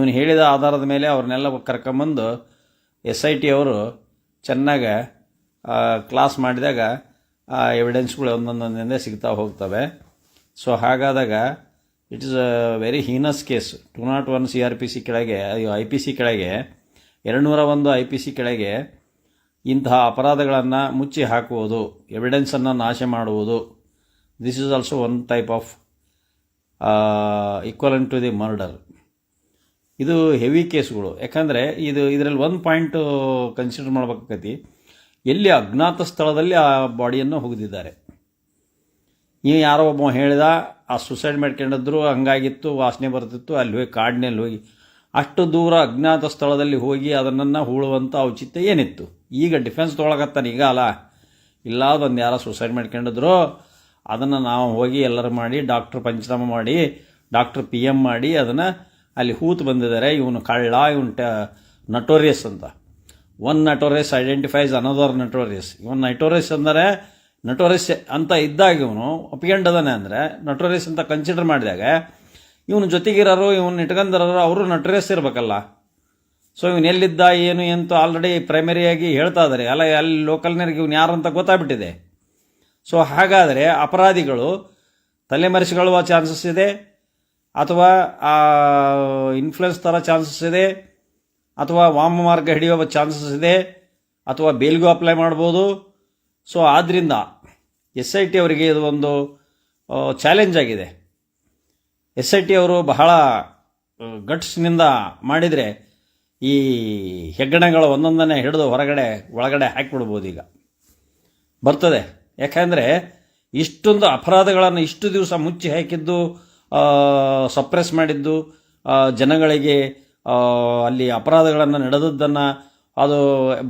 ಇವನು ಹೇಳಿದ ಆಧಾರದ ಮೇಲೆ ಅವ್ರನ್ನೆಲ್ಲ ಕರ್ಕೊಂಬಂದು ಎಸ್ ಐ ಟಿ ಅವರು ಚೆನ್ನಾಗಿ ಕ್ಲಾಸ್ ಮಾಡಿದಾಗ ಆ ಎವಿಡೆನ್ಸ್ಗಳು ಒಂದೊಂದೊಂದಿಂದ ಸಿಗ್ತಾ ಹೋಗ್ತವೆ. So ಹಾಗಾದಾಗ it is a very heinous case two nought one C R P C ಕೆಳಗೆ ಐ ಪಿ ಸಿ ಕೆಳಗೆ, ಎರಡುನೂರ ಒಂದು ಐ ಪಿ ಸಿ ಕೆಳಗೆ ಇಂತಹ ಅಪರಾಧಗಳನ್ನು ಮುಚ್ಚಿ ಹಾಕುವುದು ಎವಿಡೆನ್ಸನ್ನು ನಾಶ ಮಾಡುವುದು. This is also one type of equivalent to the murder ಇದು ಹೆವಿ ಕೇಸ್ಗಳು ಯಾಕಂದರೆ ಇದು ಇದರಲ್ಲಿ ಒಂದು ಪಾಯಿಂಟು ಕನ್ಸಿಡರ್ ಮಾಡ್ಬೇಕಾಗತಿ. ಎಲ್ಲಿ ಅಜ್ಞಾತ ಸ್ಥಳದಲ್ಲಿ ಆ ಬಾಡಿಯನ್ನು ಹೋಗಿದ್ದಾರೆ ನೀವು ಯಾರೋ ಒಬ್ಬ ಹೇಳಿದ, ಆ ಸುಸೈಡ್ ಮಾಡ್ಕೊಂಡಿದ್ರು, ಹಂಗಾಗಿತ್ತು, ವಾಸನೆ ಬರ್ತಿತ್ತು, ಅಲ್ಲಿ ಹೋಗಿ ಕಾಡಿನಲ್ಲಿ ಹೋಗಿ. ಅಷ್ಟು ದೂರ ಅಜ್ಞಾತ ಸ್ಥಳದಲ್ಲಿ ಹೋಗಿ ಅದನ್ನು ಹೂಳುವಂಥ ಔಚಿತ್ಯ ಏನಿತ್ತು? ಈಗ ಡಿಫೆನ್ಸ್ ತೊಗೊಳಕತ್ತಾನೆ ಈಗ ಅಲ್ಲ. ಇಲ್ಲ ಒಂದು ಯಾರೋ ಸುಸೈಡ್ ಮಾಡ್ಕೊಂಡಿದ್ರು, ಅದನ್ನು ನಾವು ಹೋಗಿ ಎಲ್ಲರೂ ಮಾಡಿ ಡಾಕ್ಟ್ರ್ ಪಂಚನಾಮ ಮಾಡಿ ಡಾಕ್ಟ್ರ್ ಪಿ ಎಂ ಮಾಡಿ, ಅದನ್ನು ಅಲ್ಲಿ ಹೂತು ಬಂದಿದ್ದಾರೆ, ಇವನು ಕಳ್ಳ, ಇವನು ಟ ನಟೋರಿಯಸ್ ಅಂತ. One notorious identifies another notorious ಇವನ್ ನಟೋರಿಯಸ್ ಅಂದರೆ ನಟೋರಿಯಸ್ ಅಂತ ಇದ್ದಾಗ ಇವನು ಒಪ್ಕೊಂಡದಾನೆ ಅಂದರೆ ನಟೋರಿಯಸ್ ಅಂತ ಕನ್ಸಿಡರ್ ಮಾಡಿದಾಗ ಇವನು ಜೊತೆಗಿರೋರು, ಇವನು ಇಟ್ಕೊಂಡಿರೋರು ಅವರು ನಟೋರಿಯಸ್ ಇರಬೇಕಲ್ಲ. ಸೊ ಇವನು ಎಲ್ಲಿದ್ದ, ಏನು, ಎಂತ ಆಲ್ರೆಡಿ ಪ್ರೈಮರಿಯಾಗಿ ಹೇಳ್ತಾ ಇದ್ದಾರೆ ಅಲ್ಲ, ಅಲ್ಲಿ ಲೋಕಲ್ನರಿಗೆ ಇವನು ಯಾರು ಅಂತ ಗೊತ್ತಾಗ್ಬಿಟ್ಟಿದೆ. ಸೊ ಹಾಗಾದರೆ ಅಪರಾಧಿಗಳು ತಲೆಮರೆಸಿಕೊಳ್ಳುವ ಚಾನ್ಸಸ್ ಇದೆ. ಅಥವಾ, ಆ ಇನ್ಫ್ಲುಯೆನ್ಸ್ ಥರ ಚಾನ್ಸಸ್ ಇದೆ, ಅಥವಾ ವಾಮ ಮಾರ್ಗ ಹಿಡಿಯುವ ಚಾನ್ಸಸ್ ಇದೆ, ಅಥವಾ ಬೇಲ್ಗೂ ಅಪ್ಲೈ ಮಾಡ್ಬೋದು. ಸೊ ಆದ್ದರಿಂದ ಎಸ್ ಐ ಟಿ ಅವರಿಗೆ ಇದು ಒಂದು ಚಾಲೆಂಜ್ ಆಗಿದೆ. ಎಸ್ ಐ ಟಿ ಅವರು ಬಹಳ ಗಟ್ಸ್ನಿಂದ ಮಾಡಿದರೆ ಈ ಹೆಗ್ಗಣಗಳು ಒಂದೊಂದನ್ನೇ ಹಿಡಿದು ಹೊರಗಡೆ, ಒಳಗಡೆ ಹಾಕಿಬಿಡ್ಬೋದು ಈಗ. ಬರ್ತದೆ. ಯಾಕೆಂದರೆ, ಇಷ್ಟೊಂದು ಅಪರಾಧಗಳನ್ನು ಇಷ್ಟು ದಿವಸ ಮುಚ್ಚಿ ಹಾಕಿದ್ದು ಸಪ್ರೆಸ್ ಮಾಡಿದ್ದು ಜನಗಳಿಗೆ ಅಲ್ಲಿ ಅಪರಾಧಗಳನ್ನು ನಡೆದದ್ದನ್ನು ಅದು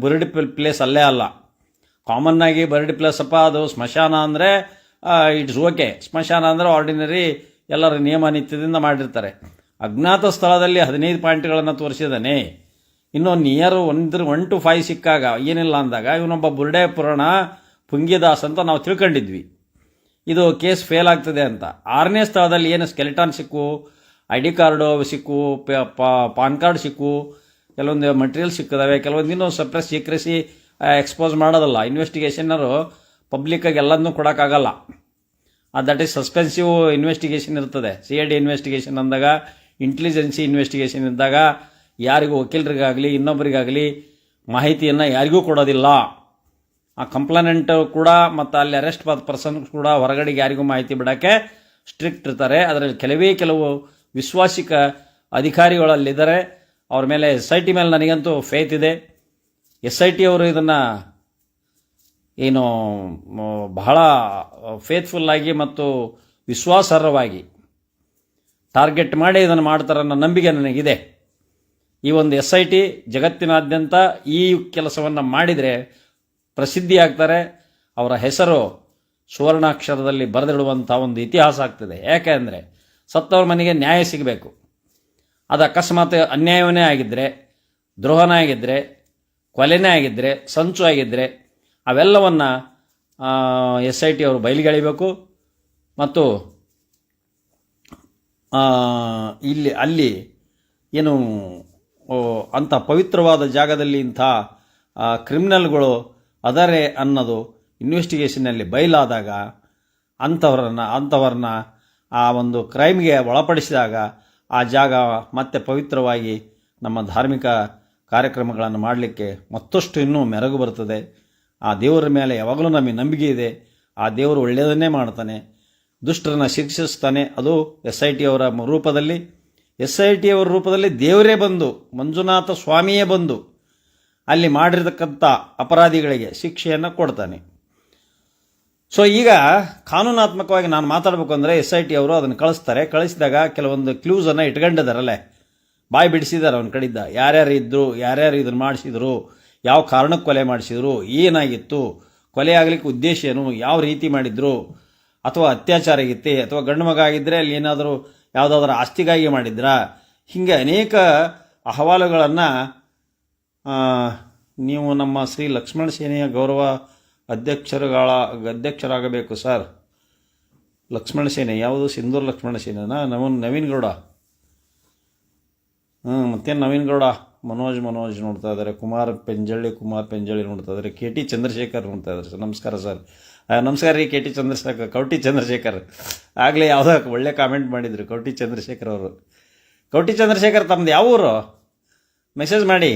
ಬುರಡಿ ಪ್ಲೇಸ್ ಅಲ್ಲೇ ಅಲ್ಲ. ಕಾಮನ್ ಆಗಿ ಬರಡಿ ಅಪ್ಪ, ಅದು ಸ್ಮಶಾನ ಅಂದರೆ ಇಟ್ಸ್ ಓಕೆ ಸ್ಮಶಾನ ಅಂದರೆ ಆರ್ಡಿನರಿ ಎಲ್ಲರ ನಿಯಮ ನಿತ್ಯದಿಂದ ಮಾಡಿರ್ತಾರೆ. ಅಜ್ಞಾತ ಸ್ಥಳದಲ್ಲಿ ಹದಿನೈದು ಪಾಯಿಂಟ್ಗಳನ್ನು ತೋರಿಸಿದ್ದಾನೆ. ಇನ್ನು ನಿಯರ್ ಒಂದು ಒನ್ ಟು ಫೈವ್ ಸಿಕ್ಕಾಗ, ಏನಿಲ್ಲ ಅಂದಾಗ ಇವನೊಬ್ಬ ಬುರುಡೆ ಪುರಾಣ ಪುಂಗಿದಾಸ್ ಅಂತ ನಾವು ತಿಳ್ಕೊಂಡಿದ್ವಿ. ಇದು ಕೇಸ್ ಫೇಲ್ ಆಗ್ತದೆ ಅಂತ. ಆರನೇ ಸ್ಥಳದಲ್ಲಿ ಏನು ಸ್ಕೆಲಿಟಾನ್ ಸಿಕ್ಕು, ಐ ಡಿ ಕಾರ್ಡು ಸಿಕ್ಕು ಪಾನ್ ಕಾರ್ಡ್ ಸಿಕ್ಕು, ಕೆಲವೊಂದು ಮಟೀರಿಯಲ್ ಸಿಕ್ಕಿದಾವೆ, ಕೆಲವೊಂದು ಇನ್ನೂ ಸಪ್ರೆಸ್ ಸೀಕ್ರೆಸಿ ಎಕ್ಸ್ಪೋಸ್ ಮಾಡೋದಲ್ಲ. ಇನ್ವೆಸ್ಟಿಗೇಷನರು ಪಬ್ಲಿಕ್ಕಾಗಿ ಎಲ್ಲದನ್ನೂ ಕೊಡೋಕ್ಕಾಗಲ್ಲ. ದಟ್ ಈಸ್ ಸಸ್ಪೆನ್ಸಿವ್ ಇನ್ವೆಸ್ಟಿಗೇಷನ್ ಇರ್ತದೆ. ಸಿ ಐ ಡಿ ಇನ್ವೆಸ್ಟಿಗೇಷನ್ ಅಂದಾಗ ಇಂಟೆಲಿಜೆನ್ಸಿ ಇನ್ವೆಸ್ಟಿಗೇಷನ್ ಇದ್ದಾಗ, ಯಾರಿಗೂ ವಕೀಲರಿಗಾಗಲಿ ಇನ್ನೊಬ್ಬರಿಗಾಗಲಿ ಮಾಹಿತಿಯನ್ನು ಯಾರಿಗೂ ಕೊಡೋದಿಲ್ಲ. ಆ ಕಂಪ್ಲೇನೆಂಟ್ ಕೂಡ ಮತ್ತು ಅಲ್ಲಿ ಅರೆಸ್ಟ್ ಪರ್ಸನ್ ಕೂಡ ಹೊರಗಡೆಗೆ ಯಾರಿಗೂ ಮಾಹಿತಿ ಬಿಡೋಕ್ಕೆ ಸ್ಟ್ರಿಕ್ಟ್ ಇರ್ತಾರೆ. ಅದರಲ್ಲಿ ಕೆಲವೇ ಕೆಲವು ವಿಶ್ವಾಸಿಕ ಅಧಿಕಾರಿಗಳಲ್ಲಿದ್ದಾರೆ. ಅವ್ರ ಮೇಲೆ ಎಸ್ ಐ ಟಿ ಮೇಲೆ ನನಗಂತೂ ಫೇತ್ ಇದೆ. ಎಸ್ ಐ ಟಿ ಅವರು ಇದನ್ನು ಏನು ಬಹಳ ಫೇತ್ಫುಲ್ಲಾಗಿ ಮತ್ತು ವಿಶ್ವಾಸಾರ್ಹವಾಗಿ ಟಾರ್ಗೆಟ್ ಮಾಡಿ ಇದನ್ನು ಮಾಡ್ತಾರೆ ಅನ್ನೋ ನಂಬಿಕೆ ನನಗಿದೆ. ಈ ಒಂದು ಎಸ್ ಐ ಟಿ ಜಗತ್ತಿನಾದ್ಯಂತ ಈ ಕೆಲಸವನ್ನು ಮಾಡಿದರೆ ಪ್ರಸಿದ್ಧಿ ಆಗ್ತಾರೆ ಅವರ ಹೆಸರು ಸುವರ್ಣಾಕ್ಷರದಲ್ಲಿ ಬರೆದಿಡುವಂಥ ಒಂದು ಇತಿಹಾಸ ಆಗ್ತದೆ. ಯಾಕೆ ಅಂದರೆ ಸತ್ತವ್ರ ಮನೆಗೆ ನ್ಯಾಯ ಸಿಗಬೇಕು. ಅದು ಅಕಸ್ಮಾತ್ ಅನ್ಯಾಯವೇ ಆಗಿದ್ದರೆ ದ್ರೋಹನೇ ಆಗಿದ್ದರೆ ಕೊಲೆನೇ ಆಗಿದ್ದರೆ ಸಂಚು ಆಗಿದ್ದರೆ ಅವೆಲ್ಲವನ್ನು ಎಸ್ ಐ ಟಿ ಅವರು ಬಯಲಿಗೆಳಿಬೇಕು ಮತ್ತು ಇಲ್ಲಿ, ಅಲ್ಲಿ ಏನು ಅಂಥ ಪವಿತ್ರವಾದ ಜಾಗದಲ್ಲಿ ಇಂಥ ಕ್ರಿಮಿನಲ್ಗಳು ಅದರೇ ಅನ್ನೋದು ಇನ್ವೆಸ್ಟಿಗೇಷನ್ನಲ್ಲಿ ಬಯಲಾದಾಗ ಅಂಥವ್ರನ್ನ ಅಂಥವ್ರನ್ನ ಆ ಒಂದು ಕ್ರೈಮ್ಗೆ ಒಳಪಡಿಸಿದಾಗ ಆ ಜಾಗ ಮತ್ತೆ ಪವಿತ್ರವಾಗಿ ನಮ್ಮ ಧಾರ್ಮಿಕ ಕಾರ್ಯಕ್ರಮಗಳನ್ನು ಮಾಡಲಿಕ್ಕೆ ಮತ್ತಷ್ಟು ಇನ್ನೂ ಮೆರಗು ಬರ್ತದೆ ಆ ದೇವರ ಮೇಲೆ ಯಾವಾಗಲೂ ನಮಗೆ ನಂಬಿಕೆ ಇದೆ. ಆ ದೇವರು ಒಳ್ಳೆಯದನ್ನೇ ಮಾಡ್ತಾನೆ. ದುಷ್ಟರನ್ನ ಶಿಕ್ಷಿಸ್ತಾನೆ. ಅದು ಎಸ್ ಐ ಟಿ ಅವರ ರೂಪದಲ್ಲಿ. ಎಸ್ ಐ ಟಿಯವರ ರೂಪದಲ್ಲಿ ದೇವರೇ ಬಂದು, ಮಂಜುನಾಥ ಸ್ವಾಮಿಯೇ ಬಂದು ಅಲ್ಲಿ ಮಾಡಿರತಕ್ಕಂಥ ಅಪರಾಧಿಗಳಿಗೆ ಶಿಕ್ಷೆಯನ್ನು ಕೊಡ್ತಾನೆ. ಸೊ ಈಗ ಕಾನೂನಾತ್ಮಕವಾಗಿ ನಾನು ಮಾತಾಡಬೇಕು ಅಂದರೆ ಎಸ್ ಐ ಟಿ ಅವರು ಅದನ್ನು ಕಳಿಸ್ತಾರೆ. ಕಳಿಸಿದಾಗ ಕೆಲವೊಂದು ಕ್ಲೂಸನ್ನು ಇಟ್ಕೊಂಡಿದ್ದಾರಲ್ಲೇ. ಬಾಯಿ ಬಿಡಿಸಿದ್ದಾರೆ ಅವನ ಕಡೆಯಿಂದ. ಯಾರ್ಯಾರು ಇದ್ದರು ಯಾರ್ಯಾರು ಇದನ್ನು ಮಾಡಿಸಿದ್ರು, ಯಾವ ಕಾರಣಕ್ಕೆ ಕೊಲೆ ಮಾಡಿಸಿದ್ರು, ಏನಾಗಿತ್ತು, ಕೊಲೆ ಆಗಲಿಕ್ಕೆ ಉದ್ದೇಶ ಏನು, ಯಾವ ರೀತಿ ಮಾಡಿದ್ರು, ಅಥವಾ ಅತ್ಯಾಚಾರ ಆಗಿತ್ತೆ, ಅಥವಾ ಗಂಡು ಮಗ ಆಗಿದ್ದರೆ ಅಲ್ಲಿ ಏನಾದರೂ ಯಾವುದಾದ್ರೂ ಆಸ್ತಿಗಾಗಿ ಮಾಡಿದ್ರಾ, ಹೀಗೆ ಅನೇಕ ಅಹವಾಲುಗಳನ್ನು ನೀವು ನಮ್ಮ ಶ್ರೀ ಲಕ್ಷ್ಮಣ ಸೇನೆಯ ಗೌರವ ಅಧ್ಯಕ್ಷರುಗಳ ಅಧ್ಯಕ್ಷರಾಗಬೇಕು ಸರ್. ಲಕ್ಷ್ಮಣ ಸೇನೆ, ಯಾವುದು? ಸಿಂಧೂರ್ ಲಕ್ಷ್ಮಣ ಸೇನೆನಾ? ನವನ್, ನವೀನ್ ಗೌಡ? ಹ್ಞೂ ಮತ್ತೇನು ನವೀನ್ ಗೌಡ? ಮನೋಜ್ ಮನೋಜ್ ನೋಡ್ತಾ ಇದ್ದಾರೆ ಕುಮಾರ್ ಪೆಂಜಳ್ಳಿ ಕುಮಾರ್ ಪೆಂಜಳ್ಳಿ ನೋಡ್ತಾ ಇದ್ದಾರೆ ಕೆ ಟಿ ಚಂದ್ರಶೇಖರ್ ನೋಡ್ತಾ ಇದ್ದಾರೆ ಸರ್. ನಮಸ್ಕಾರ ಸರ್. ನಮಸ್ಕಾರ ರೀ ಕೆ ಟಿ ಚಂದ್ರಶೇಖರ್, ಕೌಟಿ ಚಂದ್ರಶೇಖರ್. ಆಗಲೇ ಯಾವುದೋ ಒಳ್ಳೆ ಕಾಮೆಂಟ್ ಮಾಡಿದ್ರು ಕೌಟಿ ಚಂದ್ರಶೇಖರ್ ಅವರು. ಕೌಟಿ ಚಂದ್ರಶೇಖರ್ ತಮ್ಮದು ಯಾವ ಊರು ಮೆಸೇಜ್ ಮಾಡಿ.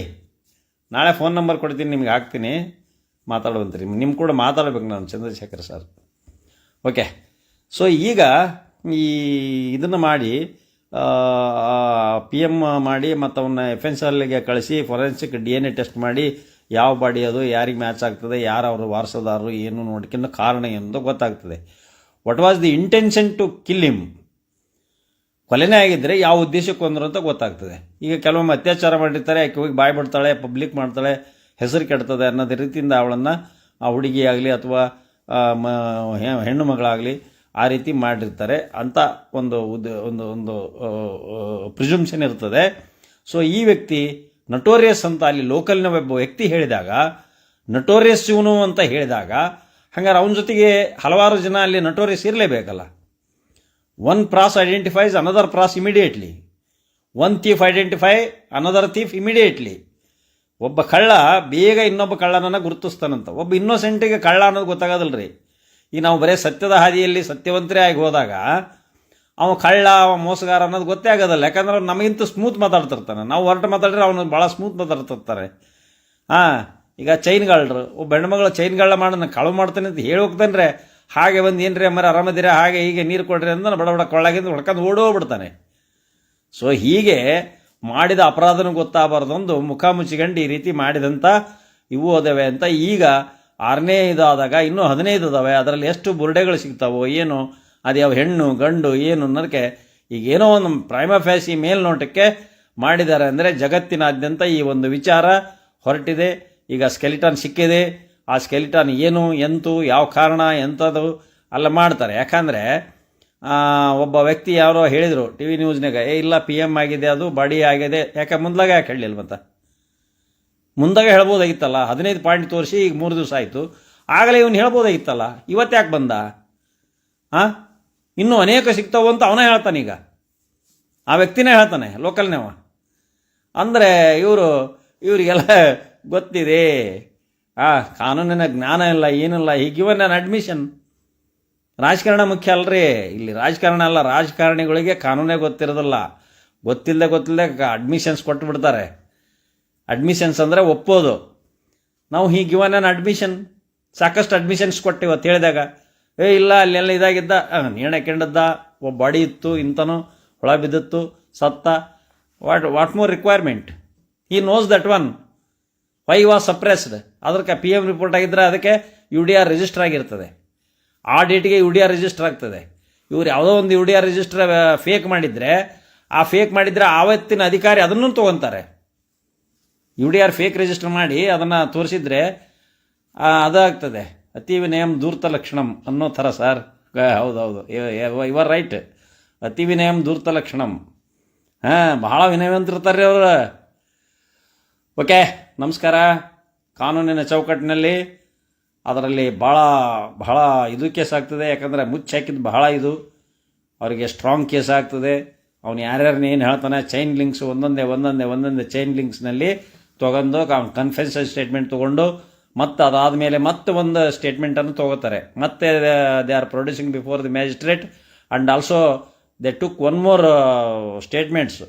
ನಾಳೆ ಫೋನ್ ನಂಬರ್ ಕೊಡ್ತೀನಿ, ನಿಮ್ಗೆ ಹಾಕ್ತೀನಿ. ಮಾತಾಡುವಂತ್ರಿ. ನಿಮ್ಮ ಕೂಡ ಮಾತಾಡ್ಬೇಕು ನಾನು, ಚಂದ್ರಶೇಖರ್ ಸರ್. ಓಕೆ ಸೊ ಈಗ ಈ ಇದನ್ನು ಮಾಡಿ ಪಿ ಎಂ ಮಾಡಿ ಮತ್ತು ಅವನ್ನ ಎಫ್ ಎನ್ ಎಲ್ಗೆ ಕಳಿಸಿ forensic D N A test ಮಾಡಿ, ಯಾವ ಬಾಡಿ ಅದು, ಯಾರಿಗೆ ಮ್ಯಾಚ್ ಆಗ್ತದೆ, ಯಾರು ಅವರು ವಾರಸದಾರರು, ಏನು ನೋಡ್ಕೊಂಡು ಕಾರಣ ಎಂದು ಗೊತ್ತಾಗ್ತದೆ. What was the intention to kill him ಕೊಲೆನೇ ಆಗಿದ್ದರೆ ಯಾವ ಉದ್ದೇಶಕ್ಕೆ ಕೊಂದರು ಅಂತ ಗೊತ್ತಾಗ್ತದೆ. ಈಗ ಕೆಲವೊಮ್ಮೆ ಅತ್ಯಾಚಾರ ಮಾಡಿರ್ತಾರೆ ಆಕೆ ಹೋಗಿ ಬಾಯ್ ಬಿಡ್ತಾಳೆ ಪಬ್ಲಿಕ್ ಮಾಡ್ತಾಳೆ, ಹೆಸರು ಕೆಡ್ತದೆ ಅನ್ನೋದೇ ರೀತಿಯಿಂದ ಅವಳನ್ನು ಆ ಹುಡುಗಿಯಾಗಲಿ ಅಥವಾ ಮ ಹೆಣ್ಣು ಮಗಳಾಗಲಿ ಆ ರೀತಿ ಮಾಡಿರ್ತಾರೆ ಅಂತ ಒಂದು ಉದ್, ಒಂದು ಒಂದು ಪ್ರಿಜುಮ್ಷನ್ ಇರ್ತದೆ. ಸೊ ಈ ವ್ಯಕ್ತಿ ನಟೋರಿಯಸ್ ಅಂತ ಅಲ್ಲಿ ಲೋಕಲ್ನ ಒಬ್ಬ ವ್ಯಕ್ತಿ ಹೇಳಿದಾಗ ನಟೋರಿಯಸ್ ಇವನು ಅಂತ ಹೇಳಿದಾಗ, ಹಂಗಾರೆ ಅವನ ಜೊತೆಗೆ ಹಲವಾರು ಜನ ಅಲ್ಲಿ notorious ಇರಲೇಬೇಕಲ್ಲ. One pros identifies another pros immediately one thief identify another thief immediately ಒಬ್ಬ ಕಳ್ಳ ಬೇಗ ಇನ್ನೊಬ್ಬ ಕಳ್ಳನನ್ನು ಗುರುತಿಸ್ತಾನಂತ. ಒಬ್ಬ ಇನ್ನೋಸೆಂಟಿಗೆ ಕಳ್ಳ ಅನ್ನೋದು ಗೊತ್ತಾಗೋದಿಲ್ಲ ರೀ ಈಗ ನಾವು ಬರೀ ಸತ್ಯದ ಹಾದಿಯಲ್ಲಿ ಸತ್ಯವಂತರೇ ಆಗಿ ಹೋದಾಗ, ಅವ ಕಳ್ಳ, ಅವ ಮೋಸಗಾರ ಅನ್ನೋದು ಗೊತ್ತೇ ಆಗೋದಿಲ್ಲ. ಯಾಕಂದ್ರೆ ನಮಗಿಂತ ಸ್ಮೂತ್ ಮಾತಾಡ್ತಿರ್ತಾನೆ. ನಾವು ಹೊರಟು ಮಾತಾಡಿದ್ರೆ ಅವನು ಭಾಳ ಸ್ಮೂತ್ ಮಾತಾಡ್ತಿರ್ತಾರೆ. ಹಾಂ ಈಗ ಚೈನ್ಗಳ್ರು ಒಬ್ಬ ಹೆಣ್ಮಗಳು ಚೈನ್ಗಳ ಮಾಡಿ ನಾನು ಕಳು ಮಾಡ್ತೇನೆ ಅಂತ ಹೇಳಿ ಹೋಗ್ತಾನೆ ಹಾಗೆ ಬಂದು ಏನ್ರಿ ಅಮ್ಮರ ಆರಾಮದಿರ? ಹಾಗೆ ಹೀಗೆ ನೀರು ಕೊಡ್ರಿ ಅಂತ ಬಡ ಬಡ ಕೊಳ್ಳಾಗಿಂದ ಹೊಡ್ಕೊಂಡು ಓಡೋಗ್ಬಿಡ್ತಾನೆ. ಸೊ ಹೀಗೆ ಮಾಡಿದ ಅಪರಾಧನೂ ಗೊತ್ತಾಗಬಾರ್ದು ಒಂದು ಮುಖ ಮುಚ್ಚಿಕೊಂಡು ಈ ರೀತಿ ಮಾಡಿದಂಥ ಇವು ಅದಾವೆ ಅಂತ ಈಗ ಆರನೇ ಇದಾದಾಗ, ಇನ್ನೂ ಹದಿನೈದು ಅದಾವೆ ಅದರಲ್ಲಿ ಎಷ್ಟು ಬುರುಡೆಗಳು ಸಿಗ್ತಾವೋ ಏನು ಅದು ಯಾವ ಹೆಣ್ಣು, ಗಂಡು, ಏನು ಅನ್ನೋದಕ್ಕೆ ಈಗ ಏನೋ ಒಂದು ಪ್ರೈಮ ಫ್ಯಾಸಿ ಮೇಲ್ನೋಟಕ್ಕೆ ಮಾಡಿದ್ದಾರೆ. ಅಂದರೆ ಜಗತ್ತಿನಾದ್ಯಂತ ಈ ಒಂದು ವಿಚಾರ ಹೊರಟಿದೆ. ಈಗ ಸ್ಕೆಲಿಟನ್ ಸಿಕ್ಕಿದೆ. ಆ ಸ್ಕೆಲಿಟನ್ ಏನು, ಎಂತು, ಯಾವ ಕಾರಣ ಎಂಥದ್ದು ಅಲ್ಲ ಮಾಡ್ತಾರೆ. ಯಾಕಂದರೆ ಒಬ್ಬ ವ್ಯಕ್ತಿ ಯಾರೋ ಹೇಳಿದರು ಟಿ ವಿ ನ್ಯೂಸ್ನಾಗ ಏ, ಇಲ್ಲ ಪಿ ಎಂ ಆಗಿದೆ, ಅದು ಬಾಡಿ ಆಗಿದೆ. ಯಾಕೆ ಮುಂದಾಗ ಯಾಕೆ ಹೇಳಲಿಲ್ಲ ಮತ್ತೆ? ಮುಂದಾಗ ಹೇಳ್ಬೋದಾಗಿತ್ತಲ್ಲ, ಹದಿನೈದು ಪಾಯಿಂಟ್ ತೋರಿಸಿ ಈಗ ಮೂರು ದಿವಸ ಆಯಿತು. ಆಗಲೇ ಇವನು ಹೇಳ್ಬೋದಾಗಿತ್ತಲ್ಲ, ಇವತ್ತು ಯಾಕೆ ಬಂದ? ಹಾಂ ಇನ್ನೂ ಅನೇಕ ಸಿಗ್ತಾವು ಅಂತ ಅವನೇ ಹೇಳ್ತಾನೆ ಈಗ. ಆ ವ್ಯಕ್ತಿನೇ ಹೇಳ್ತಾನೆ ಲೋಕಲ್ನೇವ ಅಂದರೆ ಇವರು, ಇವರಿಗೆಲ್ಲ ಗೊತ್ತಿದೆ. ಆ, ಕಾನೂನಿನ ಜ್ಞಾನ ಇಲ್ಲ, ಏನಿಲ್ಲ, ಈಗ ಇವನ್ ನಾನು ಅಡ್ಮಿಷನ್ ರಾಜಕಾರಣ ಮುಖ್ಯ ಅಲ್ರಿ, ಇಲ್ಲಿ ರಾಜಕಾರಣ ಅಲ್ಲ, ರಾಜಕಾರಣಿಗಳಿಗೆ ಕಾನೂನೇ ಗೊತ್ತಿರೋದಿಲ್ಲ. ಗೊತ್ತಿಲ್ಲದೆ ಗೊತ್ತಿಲ್ಲದೆ ಅಡ್ಮಿಷನ್ಸ್ ಕೊಟ್ಟು ಬಿಡ್ತಾರೆ ಅಡ್ಮಿಷನ್ಸ್ ಅಂದರೆ ಒಪ್ಪೋದು. ನಾವು ಹೀಗೆ ಇವನ್ ನನ್ನ ಅಡ್ಮಿಷನ್ ಸಾಕಷ್ಟು ಅಡ್ಮಿಷನ್ಸ್ ಕೊಟ್ಟು ಅಂತ ಹೇಳಿದಾಗ. ಏ, ಇಲ್ಲ, ಅಲ್ಲೆಲ್ಲ ಇದಾಗಿದ್ದ. ನಿರ್ಣಯ ಕೆಂಡದ್ದ, ಒಬ್ಬ ಬಾಡಿ ಇತ್ತು ಇಂಥನೋ ಹೊಳ ಬಿದ್ದಿತ್ತು, ಸತ್ತ. ವಾಟ್ ವಾಟ್ ಮೋರ್ ರಿಕ್ವೈರ್ಮೆಂಟ್ ಈ knows that one why was suppressed ಅದಕ್ಕೆ ಪಿ ಎಂ ರಿಪೋರ್ಟ್ ಆಗಿದ್ದರೆ ಅದಕ್ಕೆ ಯು ಡಿ ಆರ್ ರಿಜಿಸ್ಟರ್ ಆಗಿರ್ತದೆ. ಆ ಡೇಟಿಗೆ ಯು ಡಿ ಆರ್ ರಿಜಿಸ್ಟರ್ ಆಗ್ತದೆ. ಇವ್ರು ಯಾವುದೋ ಒಂದು U D R register fake ಮಾಡಿದರೆ, ಆ ಫೇಕ್ ಮಾಡಿದರೆ ಆವತ್ತಿನ ಅಧಿಕಾರಿ ಅದನ್ನು ತೊಗೊತಾರೆ. U D R fake register ಮಾಡಿ ಅದನ್ನು ತೋರಿಸಿದ್ರೆ ಅದಾಗ್ತದೆ. ಅತಿ ವಿನಯಂ ದೂರ್ತ ಲಕ್ಷಣಂ ಅನ್ನೋ ಥರ ಸರ್. ಹೌದೌದು ಇವರ್ ರೈಟ್ ಅತಿ ವಿನಯಂ ದೂರ್ತ ಲಕ್ಷಣಂ. ಹಾಂ, ಬಹಳ ವಿನಯವಂತಿರ್ತಾರೆ ಅವರು. ಓಕೆ ನಮಸ್ಕಾರ. ಕಾನೂನಿನ ಚೌಕಟ್ಟಿನಲ್ಲಿ ಅದರಲ್ಲಿ ಭಾಳ ಬಹಳ ಇದು ಕೇಸ್ ಆಗ್ತದೆ. ಯಾಕಂದರೆ ಮುಚ್ಚಿ ಹಾಕಿದ್ದು ಬಹಳ ಇದು. ಅವರಿಗೆ ಸ್ಟ್ರಾಂಗ್ ಕೇಸ್ ಆಗ್ತದೆ. ಅವನು ಯಾರ್ಯಾರನ್ನ ಏನು ಹೇಳ್ತಾನೆ ಚೈನ್ ಲಿಂಕ್ಸ್ ಒಂದೊಂದೇ ಒಂದೊಂದೇ ಒಂದೊಂದೇ ಚೈನ್ ಲಿಂಕ್ಸ್ನಲ್ಲಿ ತೊಗೊಂಡು ಕನ್ಫೆನ್ಷನ್ ಸ್ಟೇಟ್ಮೆಂಟ್ ತೊಗೊಂಡು ಮತ್ತೆ ಅದಾದಮೇಲೆ ಮತ್ತೆ ಒಂದು ಸ್ಟೇಟ್ಮೆಂಟನ್ನು ತೊಗೋತಾರೆ. ಮತ್ತೆ they are producing before the magistrate and also they took one more statements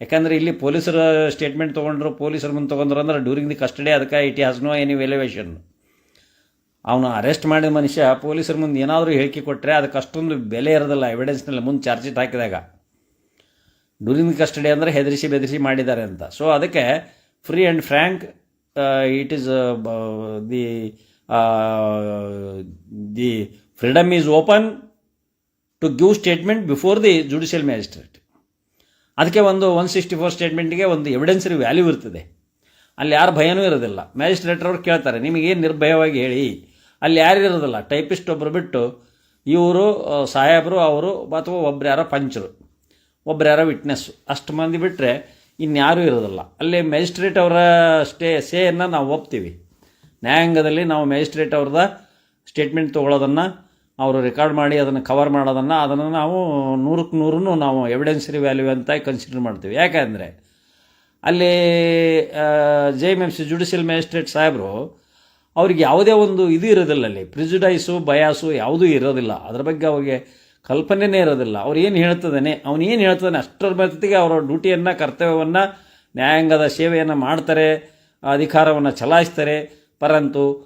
ಯಾಕಂದರೆ ಇಲ್ಲಿ ಪೊಲೀಸರ ಸ್ಟೇಟ್ಮೆಂಟ್ ತೊಗೊಂಡ್ರು, ಪೊಲೀಸರ ಮುಂದೆ ತೊಗೊಂಡ್ರು ಅಂದ್ರೆ ಡ್ಯೂರಿಂಗ್ ದಿ ಕಸ್ಟಡಿ ಅದಕ್ಕೆ it has no any valuation ಅವನು ಅರೆಸ್ಟ್ ಮಾಡಿದ ಮನುಷ್ಯ ಪೊಲೀಸರ ಮುಂದೆ ಏನಾದರೂ ಹೇಳಿಕೆ ಕೊಟ್ಟರೆ ಅದಕ್ಕೆ ಅಷ್ಟೊಂದು ಬೆಲೆ ಇರೋದಿಲ್ಲ ಎವಿಡೆನ್ಸ್ನಲ್ಲಿ ಮುಂದೆ ಚಾರ್ಜ್ ಶೀಟ್ ಹಾಕಿದಾಗ. ಡ್ಯೂರಿಂಗ್ ದಿ ಕಸ್ಟಡಿ ಅಂದರೆ ಹೆದರಿಸಿ ಬೆದರಿಸಿ ಮಾಡಿದ್ದಾರೆ ಅಂತ. ಸೊ ಅದಕ್ಕೆ free and frank it is the the freedom is open to give statement before the judicial magistrate ಅದಕ್ಕೆ ಒಂದು ಒನ್ ಸಿಕ್ಸ್ಟಿ ಫೋರ್ ಸ್ಟೇಟ್ಮೆಂಟ್ಗೆ ಒಂದು ಎವಿಡೆನ್ಸರಿ ವ್ಯಾಲ್ಯೂ ಇರ್ತದೆ. ಅಲ್ಲಿ ಯಾರು ಭಯನೂ ಇರೋದಿಲ್ಲ. ಮ್ಯಾಜಿಸ್ಟ್ರೇಟ್ ಅವ್ರು ಕೇಳ್ತಾರೆ ನಿಮಗೇನು ನಿರ್ಭಯವಾಗಿ ಹೇಳಿ? ಅಲ್ಲಿ ಯಾರು ಇರೋದಿಲ್ಲ. ಟೈಪಿಸ್ಟ್ ಒಬ್ಬರು ಬಿಟ್ಟು ಇವರು ಸಾಹೇಬರು, ಅವರು ಅಥವಾ ಒಬ್ರು ಯಾರೋ ಪಂಚರು, ಒಬ್ರು ಯಾರೋ ವಿಟ್ನೆಸ್ಸು ಅಷ್ಟು ಮಂದಿ ಬಿಟ್ಟರೆ ಇನ್ಯಾರೂ ಇರೋದಿಲ್ಲ. ಅಲ್ಲಿ ಮ್ಯಾಜಿಸ್ಟ್ರೇಟ್ ಅವರ ಸ್ಟೇ ಸೇಯನ್ನು ನಾವು ಒಪ್ತೀವಿ. ನ್ಯಾಯಾಂಗದಲ್ಲಿ ನಾವು ಮ್ಯಾಜಿಸ್ಟ್ರೇಟ್ ಅವ್ರದ ಸ್ಟೇಟ್ಮೆಂಟ್ ತೊಗೊಳೋದನ್ನು ಅವರು ರೆಕಾರ್ಡ್ ಮಾಡಿ ಅದನ್ನು ಕವರ್ ಮಾಡೋದನ್ನು ಅದನ್ನು ನಾವು ನೂರಕ್ಕೆ ನೂರನ್ನು ನಾವು ಎವಿಡೆನ್ಸರಿ ವ್ಯಾಲ್ಯೂ ಅಂತ ಕನ್ಸಿಡರ್ ಮಾಡ್ತೀವಿ. ಯಾಕೆಂದರೆ ಅಲ್ಲಿ J M M C judicial magistrate ಸಾಹೇಬರು ಅವ್ರಿಗೆ ಯಾವುದೇ ಒಂದು ಇದು ಇರೋದಿಲ್ಲ ಅಲ್ಲಿ. ಪ್ರಿಜುಡೈಸು ಬಯಾಸು ಯಾವುದೂ ಇರೋದಿಲ್ಲ. ಅದ್ರ ಬಗ್ಗೆ ಅವ್ರಿಗೆ ಕಲ್ಪನೆನೇ ಇರೋದಿಲ್ಲ. ಅವ್ರು ಏನು ಹೇಳ್ತದಾನೆ, ಅವನು ಏನು ಅಷ್ಟರ ಮಟ್ಟಿಗೆ ಅವರ ಡ್ಯೂಟಿಯನ್ನು, ಕರ್ತವ್ಯವನ್ನು, ನ್ಯಾಯಾಂಗದ ಸೇವೆಯನ್ನು ಮಾಡ್ತಾರೆ, ಅಧಿಕಾರವನ್ನು ಚಲಾಯಿಸ್ತಾರೆ. ಪರಂತು